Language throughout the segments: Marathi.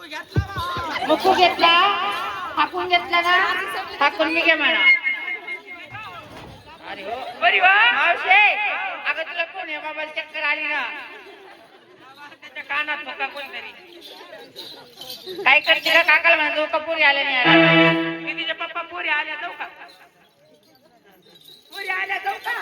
मुकू घेतला. हाकून घेतला ना. हाकून मी घे म्हणा. अरे हो. बरी मावशे अगं तुला कोण आहे? बाबा चक्कर आली ना. त्याच्या कानात कोणतरी. काय करते का काकाला म्हणतो कपुरी आले नाही आला मी तिच्या पप्पा पोरी आल्या जाऊ का? पोरी आल्या जाऊ का?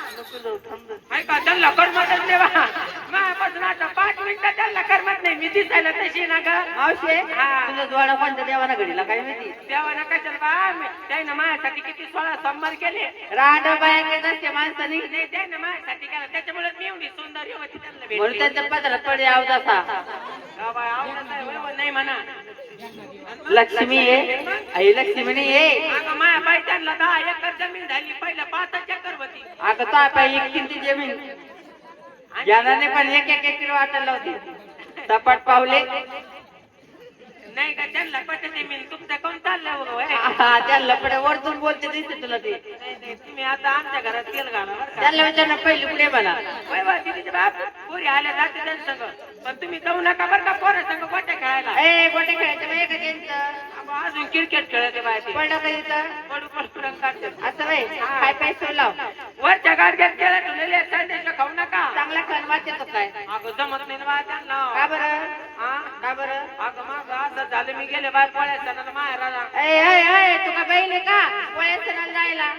हाय का? त्यांना करमतच नाही बा. माझ्यापासून आता मिनिटं त्यांना करमत नाही. मी दिसायला तशी ना ग. मावशे हा. तुझा जोडा कोणत्या देवाना घडीला काय माहिती? देवाना कशाला बा? त्यानं माझ्यासाठी किती सोळा सोमवार केले. रांड बाया नसते माणसानी. नाही त्यानं माझ्यासाठी केला. त्याच्यामुळे मी एवढी सुंदर होती त्यांना म्हणून भेटली त्यांच्या पदरात पडे अवदासा. हा आवडत नाही म्हणा. लक्ष्मी आहे. आई लक्ष्मी नाही आहे. अगं माया बाई त्यांना दहा एकर जमीन झाली. पहिलं पाच एकर होती आता तो आपण एक किंती जमीन? ज्ञानाने पण एक एक एकर वाटायला होती सपाट पावले. नाही का त्यांना पटते मी तुमचं कोण चाललंय हो, त्या लपडे वरतून बोलते दिसते तुला ते. तुम्ही आता आमच्या घरात तेल घाला? त्यांना विचारणं पहिले पुढे बा, तिचे बाप पोरी आल्या जाते त्यांच्या संग पण तुम्ही जाऊ नका बरं का पोरं संग गोट्या खेळायला. ए गोटे खेळायचं त्यांचं अजून क्रिकेट खेळते पडलं का इथं? पडू पडू रंग काढतात. असं बाई काय पैसे लाव वरच्या गाडग्यात गेला तुला संदेश खाऊ नका. चांगला खण वाचतो काय? अगं जमत नाही ना बा का त्यांना बरं? हा? का बरं? अगं मग असं झालं मी गेले बाय पोळ्या माहेराला. ए ए ए तू का बहीण आहे का? पोळ्या सणाला जायला.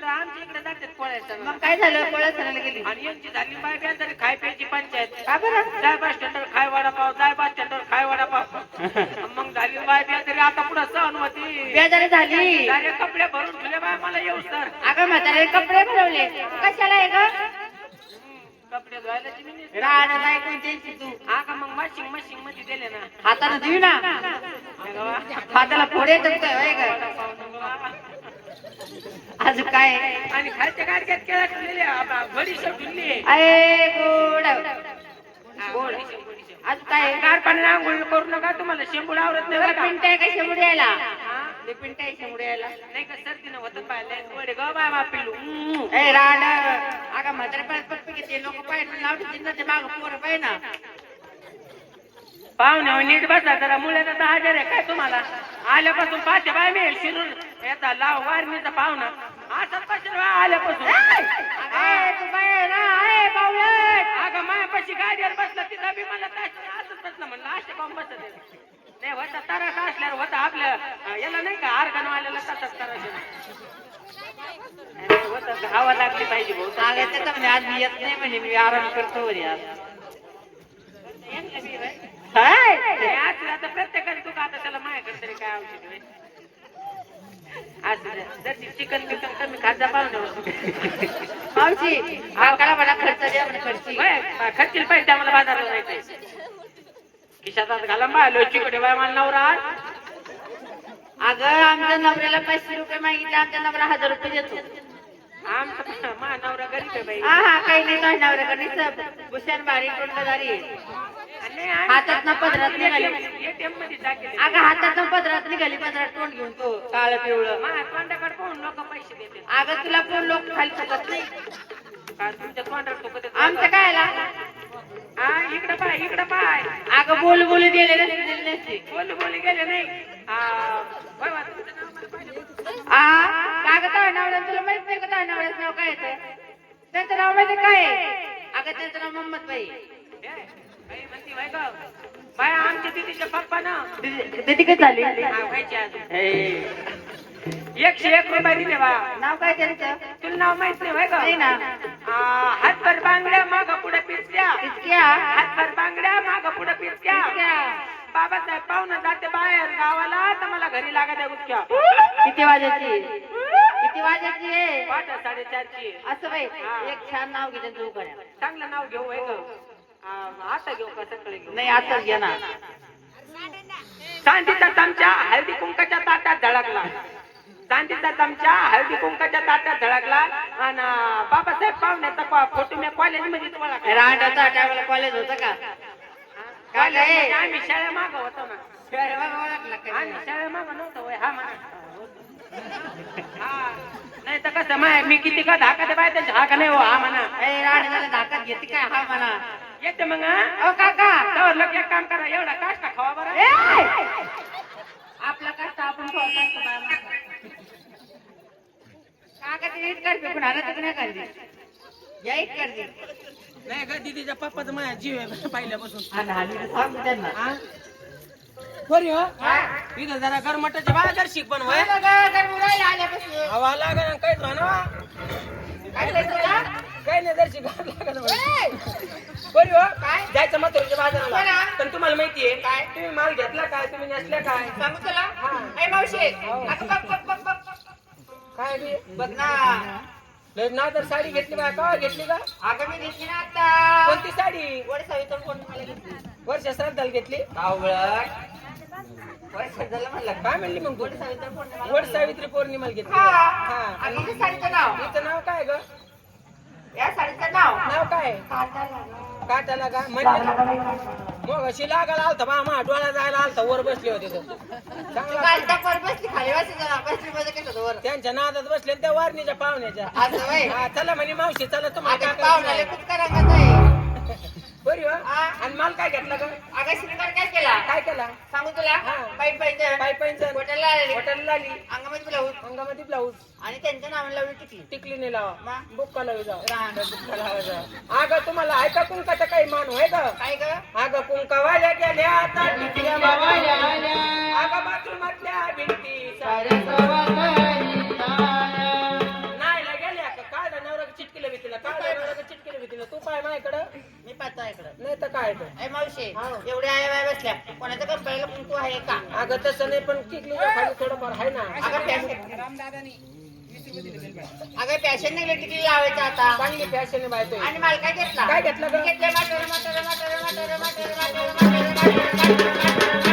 तिकडे आमच्या इकडे जातात पोळ्या मग काय झालं? पोळ्या सणाला गेली. आणि यांची झाली बाय बी तरी खाय प्यायची पंचायत. का बरं? जाय बस स्टँडवर खाय वडापाव जाय बस स्टँडवर खाय वडापाव. मग झाली बाय बी तरी आता पुढे सहन होती बेजारी झाली. सारे कपडे भरून ठेवले बाय मला येऊ सर. अगं म्हातारे कपडे भरवले. कशाला आहे ग? कपडे धुवायला तुम्ही नाही. राहणं नाही कोणत्याची तू. हा का मग मशिंग मशिंगमध्ये दिले ना. हाताने देऊ ना. हाताला फोडे तर होय ग वडापाव नको. अजून काय? आणि खायच्या गाडग्यात केला ठेवलेले बडीशेप ठेवली अय गोड. गोड. अजून काय? गार पाण्याने आंघोळ करू नका तुम्हाला शेंबूड आवडत नाही? पिंट आहे का शेमुड यायला? हा? पिंट आहे यायला. नाही का सर्दीनं होतं पाहिजे गोडे ग बाय बा पिल्लू. ए राड. म्हातारे पण पप्पी घेते लोक पाहिजे लावते चिन्ह माग पोरं पाहिजे ना. पाहुणे नीट बसा जरा. मुलाचा आजार आहे काय तुम्हाला? आल्यापासून पाचशे बाय मी शिरून याचा लाव वारणीचा पाहुणा. असंच पाचशे बाय आल्यापासून? काय अगं मायापाशी गाडीवर बसला तिथं बी मला असंच बसलं. म्हणलं असे पाहून बसत. नाही होता तरास असल्यावर होता आपल्या अं, याला नाही का आर्गन वाल्याला तसंच होतं हवा लागली पाहिजे भाऊ म्हणे आज मी येत नाही म्हणे मी आराम करतो आज. हे असलं आता प्रत्येकाने तू का आता त्याला माझ्याकडे तरी काय औषध द्या. जर चिकन बिकन कमी खाजा पाहुणे मावशी काकाला म्हणा खर्च द्या म्हणे खर्ची खर्चील पाहिजे आम्हाला बाजाराला जायचंय खिशात घाला बा लो चिकडे बाय मला नवरा आज. अगं आमच्या नवऱ्याला पाचशे रुपये मागितले आमच्या नवरा हजार रुपये देतो आमचा मा नवरा गरीब आहे बाई हा हा काही नाही नवऱ्याकडे सब भूषण. आणि आम्ही- हातात पदरात निघाली. अगं हातात पदरात निघाली. पदरात तोंड घेऊन तो काळ पिवळं. तोंडाकडे पाहून लोक पैसे देते अगं तुला कोण लोक खाली चुकत नाही? तुमच्या तोंडावर? आमचं काय इकडं पाय इकडं पाय. अगं बोल बोलू दिले नसते बोल बोली गेले नाही. तुला माहीत नाही का नाव काय येतं त्यांचं नाव माहिती काय? अगं त्यांचं नाव मोहम्मद बाई बाई आमच्या तिथीच्या पप्पा ना किती काय हा. हे, एकशे एक रुपये दिले बा. नाव काय त्यांचं? तुला नाव माहीत नाही गं? ना. हातभर बांगड्या माग पुढे पिचक्या. इतक्या हातभर बांगड्या माग पुढे पिचक्या. बाबासाहेब पाहुणं जाते बाहेर गावाला तर मला घरी लागत आहे गुटक्या किती वाजायची? किती वाजायची आहे वाट साडेचारची. असं बाई एक छान नाव घे त्यांचं चांगलं नाव घेऊ आता घेऊ का सकाळी घेऊ? नाही आताच घे ना. चांदीचा चमचा हळदी कुंकाच्या ताटात धडकला चांदीचा चमचा हळदी कुंकाच्या ताटात धडकला आणि बाबासाहेब पाहुण्याचा फोटो मी कॉलेजमध्ये तुम्हाला रांडाचा त्यावेळेला कॉलेज होतं का? काय? आम्ही शाळा माग होतो ना. आम्ही? शाळा माग नव्हतो हा हा. नाही तर कसं माय मी किती का धाका ते बाय त्यांच्या हा का नाही हो हा म्हणा. ए, रांडाला धाकात घेते काय हा म्हणा. येते मग अ काका तवर लग एक काम करा एवढा काष्टा खावा बरं. आपला काष्टा आपण खावा काका ते नीट करते पण आला तर नाही करते या ईट करते नाही का दीदीच्या पप्पाचं माझ्या जीव आहे पहिल्यापासून. आणि हाली सांग त्यांना. हा? हो? जरा गरमटाच्या बाजार शिक पण होय आल्यापासून. हवा काय नाही जर बरी हो. काय? जायचं मथुरीच्या बाजाराला. बरं. पण तुम्हाला माहितीये काय? तुम्ही माल घेतला काय तुम्ही नेसल्या काय? सांगू तुला? हा. मावशे. हो. आता बघ बघ बघ बघ. काय बी बघ ना. लय ना तर साडी घेतली बा का घेतली का अगं मी घेतली ना आता. कोणती साडी? वड सावित्र कोण वर्ष श्राद्धाला घेतली? म्हणलं. काय म्हणली मग वड सावित्र वड सावित्री पौर्णिमाला घेतली. हा. साडीचं नाव? तिचं नाव काय ग? या साडीचं नाव? नाव काय? काटाला का? म्हणजे मग अशी लागायला आलता बा मा डोळा जायला आलता वर बसले होते तर. चांगला बसली खाली बसली जरा बसली मध्ये कसं होतं वर? त्यांच्या नादात बसले आणि त्या वारणीच्या पाहुण्याच्या. असं वय? हा, चला म्हणे मावशी चला तुम्हाला पाहुण्याला खूप करायचं आहे? बरी हो. आणि माल काय घेतला का अगं श्रीकार काय केला? काय केला? सांगू तुला? हा. पायी पाय पैंजण. हॉटेलला आलेली. हॉटेलला आली. अंगामध्ये ब्लाऊज अंगामध्ये ब्लाऊज आणि त्यांच्या नावाने लावली टिकली. टिकली नाही लावा. मग? बुक्का लावी जाऊ. राहण. बुक्का लावा जाऊ. अगं तुम्हाला ऐका कुंकाचा काही मान होय का काय ग? अगं कुंकवाल्या गेल्या आता टिकल्या आल्या अगं बाथरूमातल्या भिंती साऱ्या नाही पाय माझ्याकडं मी पाहतो इकडं नाही तर काय तर ए मावशे हा. एवढे आहे बाय बसल्या कोणाच्या कंपनीला कुंकू आहे का अगं तसं नाही पण टिकलीच्या खाली थोडंफार आहे ना अगं फॅशन अगं निघले टिकली लावायचं आता चांगली फॅशन आहे बाय तो आणि मला काय घेतला काय घेतलं गं? मी घेतलं माटर माटर माटर माटर माटर माटर माटर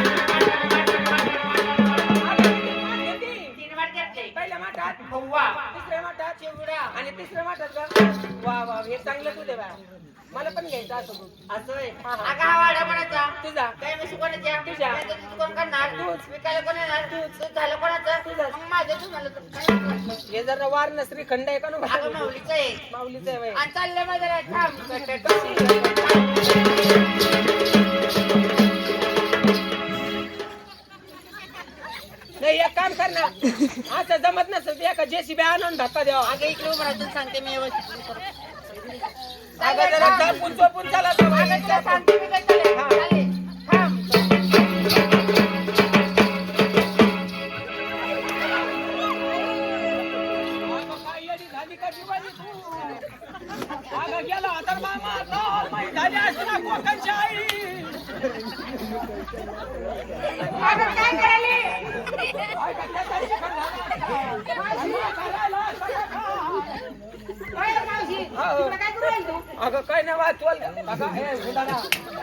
हव्वा दुसऱ्या माठात चिवडा आणि तिसऱ्या माठात वा वा हे चांगलं तू दे बा. मला पण घ्यायचं असं दूध असं आहे. अगं हा वाडा कोणाचा? तुझा. काय म्हशी कोणाच्या? तुझ्या. कोण करणार? तूच. विकायला कोण येणार? दूध झालं कोणाचं? तुझं. माझं दूध झालं? हे जरा वार नसरी खंड आहे का ना अगं माऊलीचं आहे. माऊलीचं आहे. आणि चाललं माझं थांब. काम कर ना असं जमत नसेल तर एका जेसीबी आणून धक्का द्यावा. अगं इकडे उभं सांगते मी व्यवस्थित अगं जरा चला. अगं तुला अगं काय नाही वाचवल अगं हे.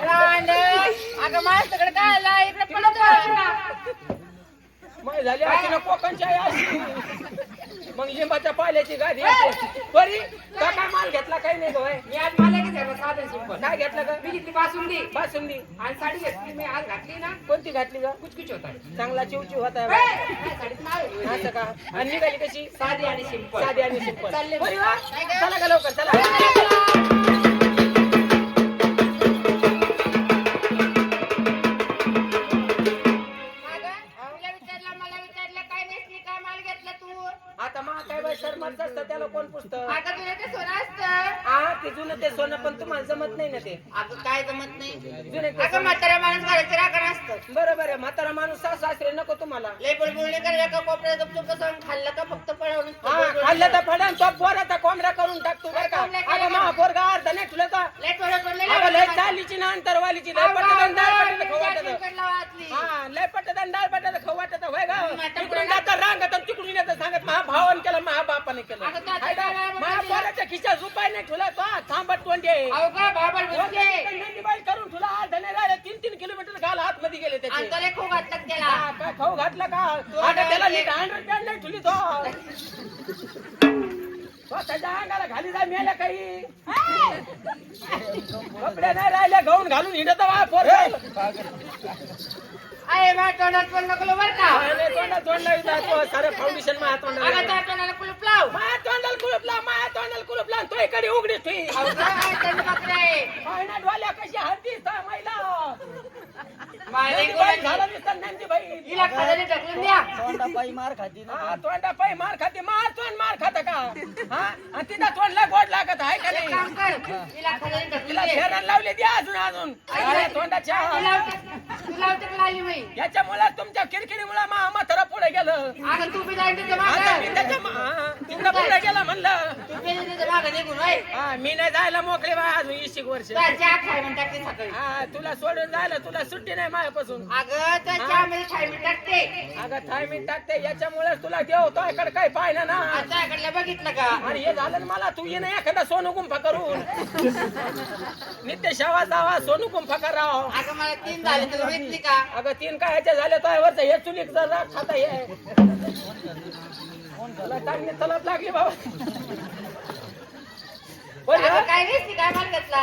रांड. अगं माझ्याकडे काय आला इकडे पडत. माई झाली असती ना कोकणची आई अशी मग लिंबाच्या पाल्याची गाडी येते. बरी? का काय माल घेतला काही नाही गं मी आज मला की सर्व साधन सिंपल काय घेतलं का? मी घेतली बासुंदी. बासुंदी. आणि साडी घेतली मी आज घातली ना. कोणती घातली का कुचकुच होता. चांगला चिवचिव होता. साडीत नाव आहे. असं का? आणि निघाली कशी? साधी आणि सिंपल साधी आणि सिंपल चालले. बरी वा. नाही का? चला का लवकर चला. तुम्हाला जमत नाही ना ते. अगं काय जमत नाही? जुने ते अगं. म्हाताऱ्या माणूस घराचे राखण असतं बरोबर आहे म्हातारा माणूस सासू सासरे नको तुम्हाला. लय बुळबुळणी करायला का कोपऱ्यात गपचूप कसं खाल्लं का फक्त पळवून हा खाल्लं तर फडन तो पोराचा कोंबडा करून टाकतो बरं का. अगं मा पोरगा अर्धा नाही ठुलं का? लय थोडं पडलं अगं लय चालीची ना अंतरवालीची. लय पटकन डाळ पटकन खाऊ वाटत. हा लय पटकन डाळ पटकन खाऊ वाटत. होय गा. जाता रांगत आणि तिकडून येतं सांगत महा भावाने केलं. महा बापाने केलं अगं त्या- खिशात रुपये नाही ठुला तो थांबत तोंडे. मेंदीबाई करून तुला अर्धा नाही राहिले तीन तीन किलोमीटर घाल आतमध्ये गेले त्याचे. खूप घातलं त्याला? हा, काय खाऊ घातला का? आता त्याला नीट हंड्रेड पॅन्ट नाही ठुली तो. तो त्याच्या अंगाला खाली जा मेल्या काही. कपडे नाही राहिले गाऊन घालून हिंडत वा पोर आहे बा तोंडात पण नको बर का? तोंडा तोंडला विचारतो सारे फाउंडेशन माझ्या अगं तोंडाला त्या तोंडाला कुलूप लाव. माझ्या तोंडाला कुलपला माझ्या तोंडाला कुलपला तो इकडे उघडी ठुई अहो, काय थंड बकरं आहे. पाहिना डोल्या कशी हरती महिला. माझे नंदी. बाई झाला दिसतात नंदी बाई हिला खाली ढकलून द्या. तोंडापायी मार खाती ना हा तोंडा पाय मार खाते मार तोंड मार खात का? हा? आणि तिथं तोंडला गोड लागत आहे का नाही? काम कर हिला खाली ढकलून तिला दे. फेरायला लावले द्या अजून अजून. अरे तोंडाच्या तुला बाई. याच्यामुळे तुमच्या किरकिरीमुळे मा म्हातारा पुढे गेलं. अगं तू बी जाईन तिच्या आता मी मागं त्याच्या मा- तिकडं पुढे गेला म्हणलं. तू बी तिच्या मागं निघून होय? हा मी नाही जायला मोकळे बा अजून एक वर्ष. तुला चहा खाय म्हणून टाकते सकाळी. हा तुला सोडून जायला तुला सुट्टी नाही माझ्यापासून अगं त्या चहामध्ये खाय मी टाकते. अगं थाय मी टाकते. याच्यामुळे तुला देवतो इकडे काही पाहिलं ना. आता बघितलं का? आणि हे झालं ना मला तू ये ना एखादा सोनू गुंफा करून. नित्य शावा जावा सोनू गुंफा कराव. अगं मला तीन झाले तुला माहिती का? अगं तीन काय ह्याच्या झाले तो वरच हे चुलीक जर खाता तुला चांगली तलप लागली बाबा. अगं हं? काय काय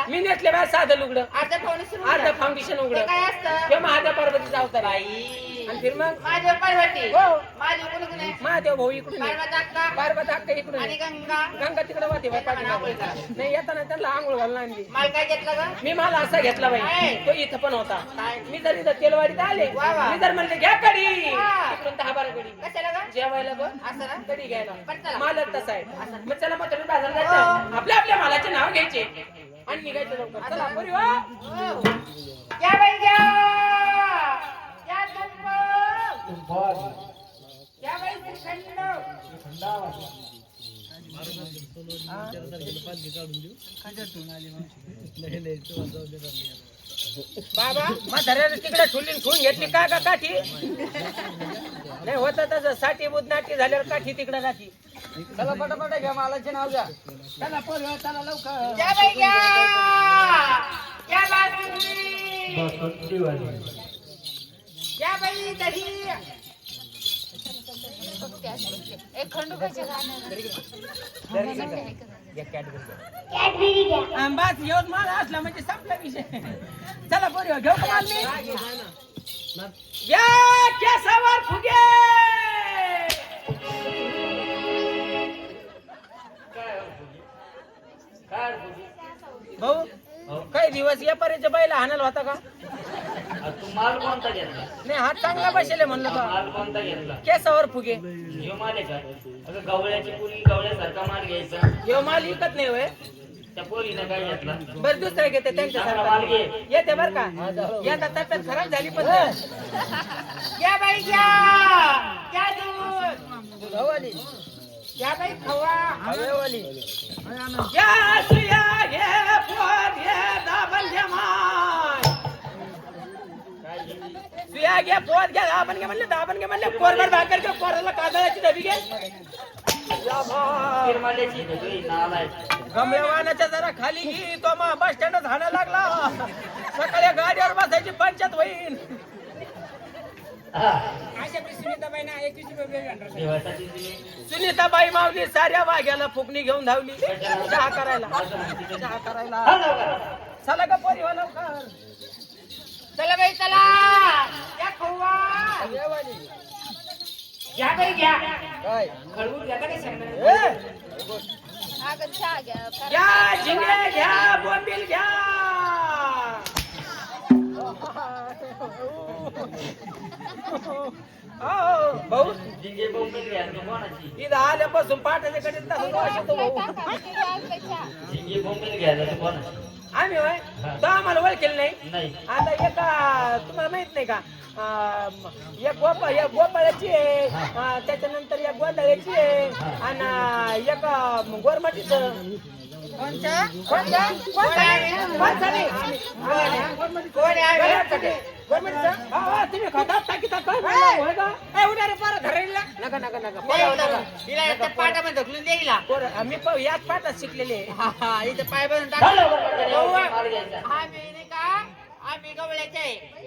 मी नेसले बा साधं लुगडं. अर्धा सुरू अर्ध. फाउंडेशन उघडं. काय असतं? किंवा महादेव पार्वतीचा अवतार आहे. आणि फिर मग? पार्वती. हो. माझे कोण कोण आहे महादेव भाऊ इकडून ये. पार्वती अक्का पार्वती अक्का इकडून आणि ये. गंगा. गंगा तिकडे वाटे. नाही येताना त्यांना आंघोळ घालून आणली. मला काय घेतलं ग? मी मला असा घेतला बाई? तो इथं पण होता? मी जर इथं तेलवाडीत आले वा वा. मी जर म्हणले घ्या कडी हा. तिकडून दहा बारा कडी कशाला ग? जेवायला ग असं ना? कडी घ्यायला. चला. मालक तसा आहे. मग चला मग तुम्ही बाजारात जायचं. आपल्या आपल्या मालाचे नाव घ्यायचे. आणि निघायचं लवकर. चला बरी हो. घ्या बाई घ्या. बाबा म्हाताऱ्याने तिकडे ठुली ठेवून घेतली का का काठी? नाही होत तसं साठी बुधनाटी झाल्यावर काठी तिकडे जाती. चला पटापट घ्या मालाचे नाव घ्या चला पोरी हो, चला लवकर. बाई. घ्या बाई दही एक खंडोबाचे गाणं आणि बस येऊन माल असला म्हणजे संपला विषय. चला पोरी हो, घेऊ का माल मी या केसावर फुगे! भाऊ काही दिवस व्यापाऱ्याच्या बाईला हाणाल होता का? माल कोणता घेतला? नाही हात चांगला बसेल म्हणलं का माल कोणता घेतला? केसावर फुगे. ह्यो माल आहे का अगं गवळ्याची पुरी गवळ्यासारखा माल घ्यायचा. हे माल विकत नाही होय. त्या पोरीनं काय घेतला? बर दुसरं घेते त्यांच्या चांगला माल घे. येते बर का? यंदा तब्येत खराब झाली पण घ्या बाई घ्या दूध. बाई खवा. हवेवाली या सुया घे पोत घे सुया घे पोत घे दाबण घे म्हणले दाबण घे म्हणले कोरभर भाकर घे कोराला काजळाची डबी घे या बा. किरमाल्याची ढगळी नाल आहे गमल्या वाहनाच्या जरा खाली घे तो मा बस स्टँड झाडा लागला. सकाळी गाडीवर बसायची पंचायत होईल सुनीताबाई मावली साऱ्या वाघ्याला फुकणी घेऊन धावली. चहा करायला. चहा करायला. चला का पोरी हो लवकर. चला बाई चला. घ्या खवा. घ्या बाई घ्या. काय? खळवून घ्या का नाही सांगणार अगं चहा घ्या घ्या झिंगे घ्या बोंबील घ्या. भाऊ जिंगे बोंबील घ्या तू कोणाची? इथं आल्यापासून पाठाच्या कडे जिंगे बोंबील घ्यायला तू कोणाची? आम्ही होय? तो आम्हाला ओळखेल नाही. नाही. आता एका तुम्हाला माहीत नाही का? एक गोपा एक गोपाळाची आहे. त्याच्यानंतर एक गोंधळाची आहे. आणि एक गोरमाटीचं. कोणत्या कोणत्या कोणत्या नाही कोण आहे? तुम्ही खातात टाकीता काय होय का? ए, उड्या रे पारा धरायला नका नका नका. पोरं, नका. तिला एकदा पाटामध्ये ढकलून द्या हिला. पोरं, मी पाहू याच पाठात शिकलेले. हा, हा, इथं पाय बनून चल टाक लवकर पटकन, भाऊ, माल घ्यायचा आम्ही नाही का आम्ही गवळ्याचे आहे.